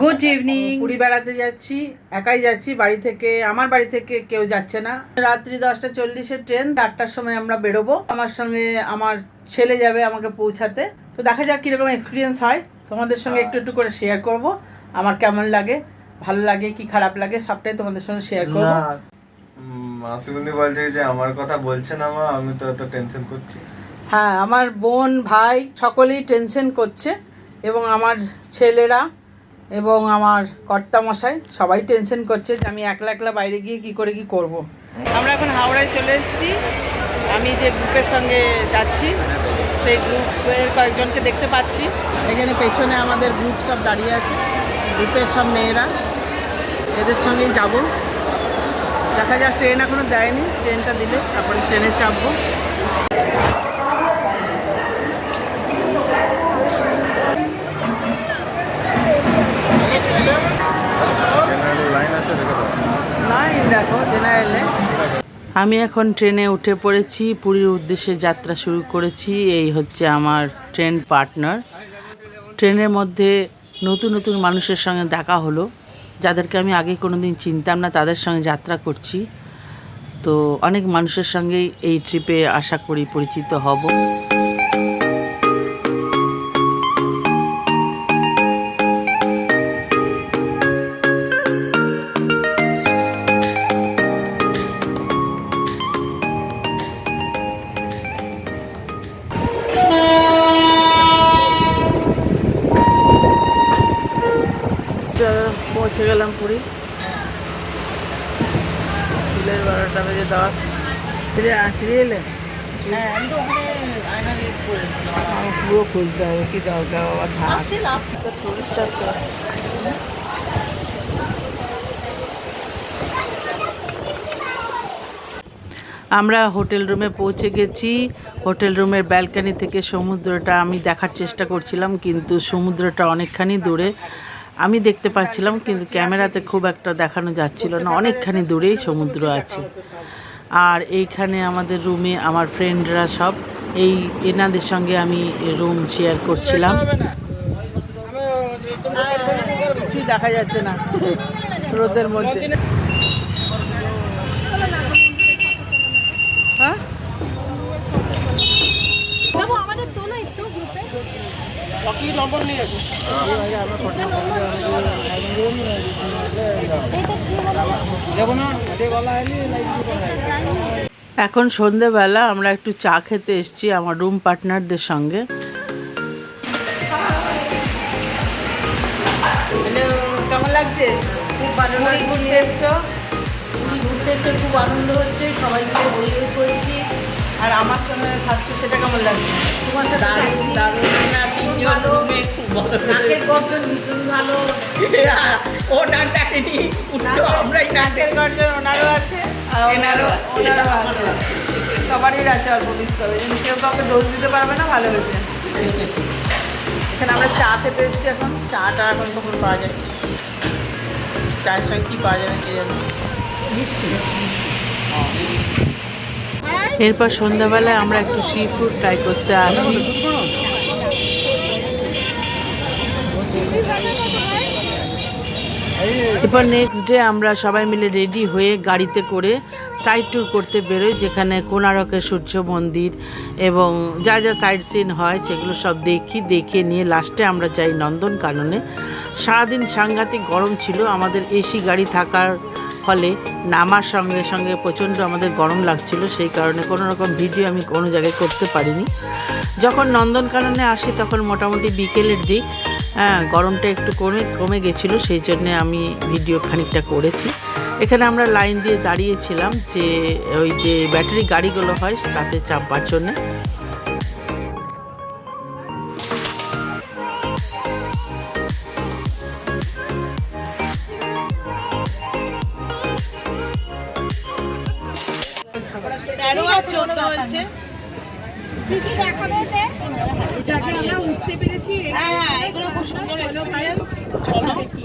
Good evening Puri বেড়াতে যাচ্ছি একাই যাচ্ছি বাড়ি থেকে আমার বাড়ি থেকে কেউ যাচ্ছে না। রাত্রি দশটা চল্লিশের ট্রেন আটটার সময় আমরা বেরোবো। আমার সঙ্গে আমার ছেলে যাবে আমাকে পৌঁছাতে। তো দেখা যাক কীরকম এক্সপিরিয়েন্স হয়। তোমাদের সঙ্গে একটু একটু করে শেয়ার করব। আমার কেমন লাগে ভালো লাগে কি খারাপ লাগে সবটাই তোমাদের সঙ্গে শেয়ার করব। বলছে যে আমার কথা বলছে না মা আমি তো এত টেনশন করছি। হ্যাঁ আমার বোন ভাই সকলেই টেনশন করছে। এবং আমার ছেলেরা এবং আমার কর্তামশাই সবাই টেনশন করছে যে আমি একলা একলা বাইরে গিয়ে কি করে কি করব। আমরা এখন হাওড়ায় চলে এসেছি। আমি যে গ্রুপের সঙ্গে যাচ্ছি, সেই গ্রুপের কয়েকজনকে দেখতে পাচ্ছি। এখানে পেছনে আমাদের গ্রুপ সব দাঁড়িয়ে আছে, গ্রুপের সব মেয়েরা। এদের সঙ্গেই যাব। দেখা যাক, ট্রেন এখনও দেয়নি, ট্রেনটা দিলে তারপরে ট্রেনে চাপবো। আমি এখন ট্রেনে উঠে পড়েছি, পুরীর উদ্দেশ্যে যাত্রা শুরু করেছি, এই হচ্ছে আমার ট্রেন পার্টনার। ট্রেনের মধ্যে নতুন নতুন মানুষের সঙ্গে দেখা হলো, যাদেরকে আমি আগে কোনো দিন চিনতাম না, তাদের সঙ্গে যাত্রা করছি। তো অনেক মানুষের সঙ্গেই এই ট্রিপে আশা করি পরিচিত হব। পুরী চুলের বারোটা বেজে দশ। ফিরে এলে? পুরো খুলতে হবে কি দরকার বাবা টুরিস্ট আছে। আমরা হোটেল রুমে পৌঁছে গেছি। হোটেল রুমের ব্যালকানি থেকে সমুদ্রটা আমি দেখার চেষ্টা করছিলাম কিন্তু সমুদ্রটা অনেকখানি দূরে। আমি দেখতে পাচ্ছিলাম কিন্তু ক্যামেরাতে খুব একটা দেখানো যাচ্ছিল না। অনেকখানি দূরেই সমুদ্র আছে। আর এইখানে আমাদের রুমে আমার ফ্রেন্ডরা সব। এই এনাদের সঙ্গে আমি রুম শেয়ার করছিলাম। কিছুই দেখা যাচ্ছে না রোদের মধ্যে হ্যাঁ একটু গ্রুপে এখন সন্ধেবেলা আমরা একটু চা খেতে এসেছি আমার রুম পার্টনারদের সঙ্গে। কেমন লাগছে? খুব ভালো ঘুরতে এসছো? ঘুরতে এসে খুব আনন্দ হচ্ছে। সবাই মিলে বই আমার সঙ্গে থাকছো সেটা কেমন লাগছে? তোমার সাথে দারুণ দারুণ তিনজন নাকের গর্জন ভীষণ ভালো। ও নাক ডাকেনি উঠল। আমরাই নাকের গর্জন ওনারও আছে এনারও সবারই আছে অল্প বিস্তর কেউ কাউকে দোষ দিতে পারবে না ভালো হয়েছে। এখানে আমরা চা খেতে এসেছি এখন। চাটা এখন কখন পাওয়া যায়? চায়ের সঙ্গে কী পাওয়া যাবে কে জানে? এরপর সন্ধ্যাবেলায় আমরা একটু সি ফুড ট্রাই করতে আসি। এরপর নেক্সট ডে আমরা সবাই মিলে রেডি হয়ে গাড়িতে করে সাইড ট্যুর করতে বেরোই, যেখানে কোনারকের সূর্য মন্দির এবং যা যা সাইড সিন হয় সেগুলো সব দেখি, দেখে নিয়ে লাস্টে আমরা যাই নন্দনকাননে। সারাদিন সাংঘাতিক গরম ছিল, আমাদের এসি গাড়ি থাকার ফলে নামার সঙ্গে সঙ্গে প্রচণ্ড আমাদের গরম লাগছিল, সেই কারণে কোনো রকম ভিডিও আমি কোনো জায়গায় করতে পারিনি। যখন নন্দনকাননে আসি তখন মোটামুটি বিকেলের দিক হ্যাঁ গরমটা একটু কমে কমে গেছিল, সেই জন্যে আমি ভিডিও খানিকটা করেছি। এখানে আমরা লাইন দিয়ে দাঁড়িয়েছিলাম যে, ওই যে ব্যাটারি গাড়িগুলো হয় তাতে চাপবার জন্যে। যাকে আমরা উঠতে পেরেছি হ্যাঁ হ্যাঁ এগুলো খুব সুন্দর এক্সপিরিয়েন্স। চলো দেখি।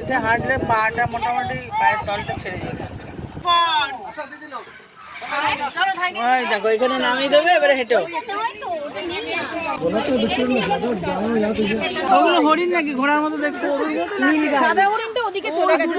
এটা হাঁটলে পাটা মোটামুটি পায়ের তলটা ছেড়ে যাবে ওই দেখো এখানে নামিয়ে দেবে এবারে ওগুলো হরিণ নাকি? ঘোড়ার মতো দেখতে। সাদা হরিণটা ওদিকে চলে গেছে।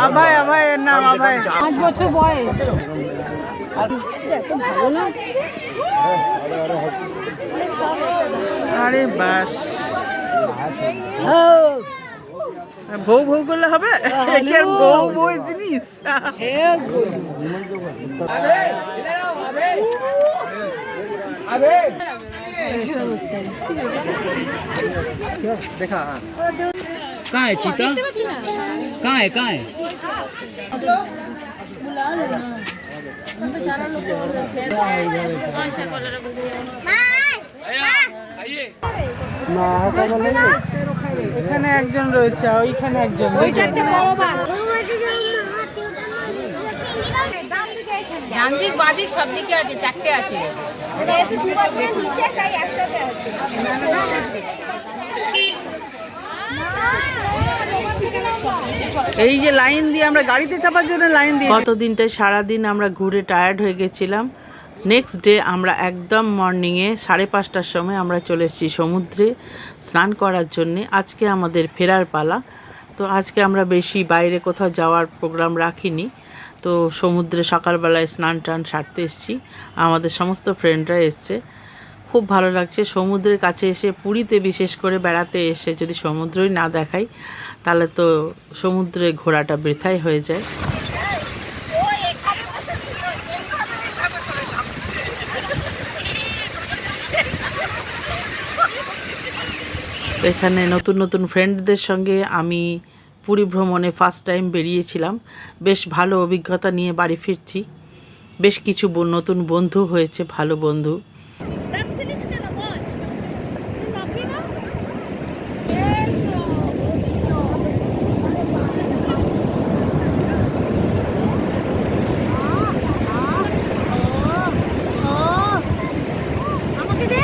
আভাই এর নাম আভাই। পাঁচ বছর বয়স। আরে বাস। বউ বউ করলে হবে? আর বউ বউ জিনিস। कहाँ है चीता कहाँ है कहाँ है এখানে একজন রয়েছে আর ওইখানে একজন দুজন। ডান দিক বাঁ দিক সব দিকে আছে চারটে আছে যেহেতু দু বছরের নিচে তাই একসাথে আছে এই যে লাইন দিয়ে আমরা গাড়িতে চাপার জন্য লাইন দিয়ে গত দিনটায় সারাদিন আমরা ঘুরে টায়ার্ড হয়ে গেছিলাম। নেক্সট ডে আমরা একদম মর্নিংয়ে সাড়ে পাঁচটার সময় আমরা চলে এসেছি সমুদ্রে স্নান করার জন্যে। আজকে আমাদের ফেরার পালা। তো আজকে আমরা বেশি বাইরে কোথাও যাওয়ার প্রোগ্রাম রাখিনি। তো সমুদ্রে সকালবেলায় স্নান টান সারতে এসেছি। আমাদের সমস্ত ফ্রেন্ডরা এসছে। খুব ভালো লাগছে। সমুদ্রের কাছে এসে পুরীতে বিশেষ করে বেড়াতে এসে যদি সমুদ্রই না দেখাই তাহলে তো সমুদ্রে ঘোরাটা বৃথাই হয়ে যায়। এখানে নতুন নতুন ফ্রেন্ডদের সঙ্গে আমি পুরী ভ্রমণে ফার্স্ট টাইম বেরিয়েছিলাম। বেশ ভালো অভিজ্ঞতা নিয়ে বাড়ি ফিরছি। বেশ কিছু নতুন বন্ধু হয়েছে, ভালো বন্ধু আমাকে দে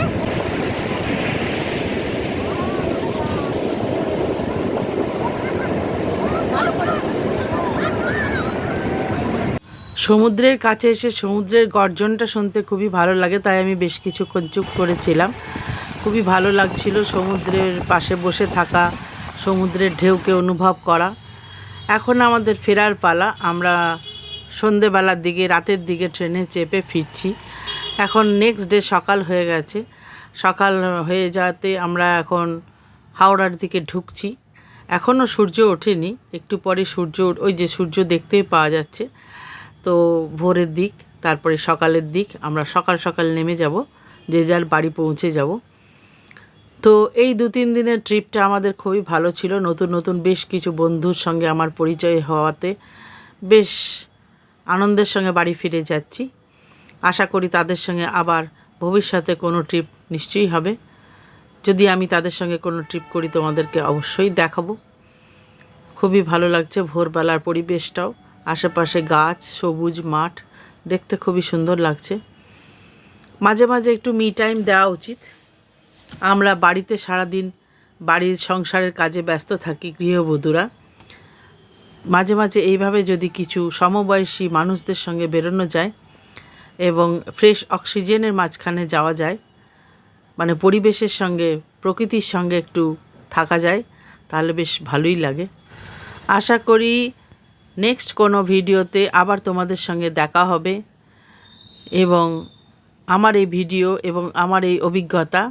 সমুদ্রের কাছে এসে সমুদ্রের গর্জনটা শুনতে খুবই ভালো লাগে, তাই আমি বেশ কিছুক্ষণ চুপ করেছিলাম। খুবই ভালো লাগছিল সমুদ্রের পাশে বসে থাকা, সমুদ্রের ঢেউকে অনুভব করা। এখন আমাদের ফেরার পালা, আমরা সন্ধেবেলার দিকে, রাতের দিকে ট্রেনে চেপে ফিরছি। এখন নেক্সট ডে সকাল হয়ে গেছে। সকাল হয়ে যাতে আমরা এখন হাওড়ার দিকে ঢুকছি। এখনও সূর্য ওঠেনি, একটু পরে সূর্য, ওই যে সূর্য দেখতেই পাওয়া যাচ্ছে। তো ভোরের দিক, তারপরে সকালের দিক, আমরা সকাল সকাল নেমে যাব, যে যার বাড়ি পৌঁছে যাব। তো এই দু তিন দিনের ট্রিপটা আমাদের খুবই ভালো ছিল। নতুন নতুন বেশ কিছু বন্ধুর সঙ্গে আমার পরিচয় হওয়াতে বেশ আনন্দের সঙ্গে বাড়ি ফিরে যাচ্ছি। আশা করি তাদের সঙ্গে আবার ভবিষ্যতে কোনো ট্রিপ নিশ্চয়ই হবে। যদি আমি তাদের সঙ্গে কোনো ট্রিপ করি, তোমাদেরকে অবশ্যই দেখাবো। খুবই ভালো লাগছে ভোরবেলার পরিবেশটাও। আশেপাশে গাছ, সবুজ মাঠ, দেখতে খুবই সুন্দর লাগছে। মাঝে মাঝে একটু মি টাইম দেওয়া উচিত। আমরা বাড়িতে সারাদিন বাড়ির সংসারের কাজে ব্যস্ত থাকি গৃহবধূরা। মাঝে মাঝে এইভাবে যদি কিছু সমবয়সী মানুষদের সঙ্গে বেরোনো যায় এবং ফ্রেশ অক্সিজেনের মাঝখানে যাওয়া যায় মানে পরিবেশের সঙ্গে, প্রকৃতির সঙ্গে একটু থাকা যায়, তাহলে বেশ ভালোই লাগে। আশা করি নেক্সট কোনো ভিডিওতে আবার তোমাদের সঙ্গে দেখা হবে এবং আমার এই ভিডিও এবং আমার এই অভিজ্ঞতা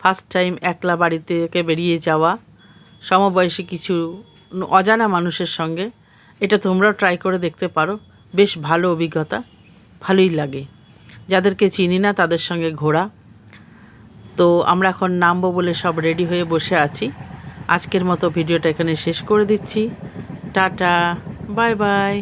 ফার্স্ট টাইম একলা বাড়ি থেকে বেরিয়ে যাওয়া, সমবয়সী কিছু অজানা মানুষের সঙ্গে, এটা তোমরাও ট্রাই করে দেখতে পারো। বেশ ভালো অভিজ্ঞতা, ভালোই লাগে। যাদেরকে চিনি না তাদের সঙ্গে ঘোরা। তো আমরা এখন নামবো বলে সব রেডি হয়ে বসে আছি। আজকের মতো ভিডিওটা এখানে শেষ করে দিচ্ছি। টাটা। Bye bye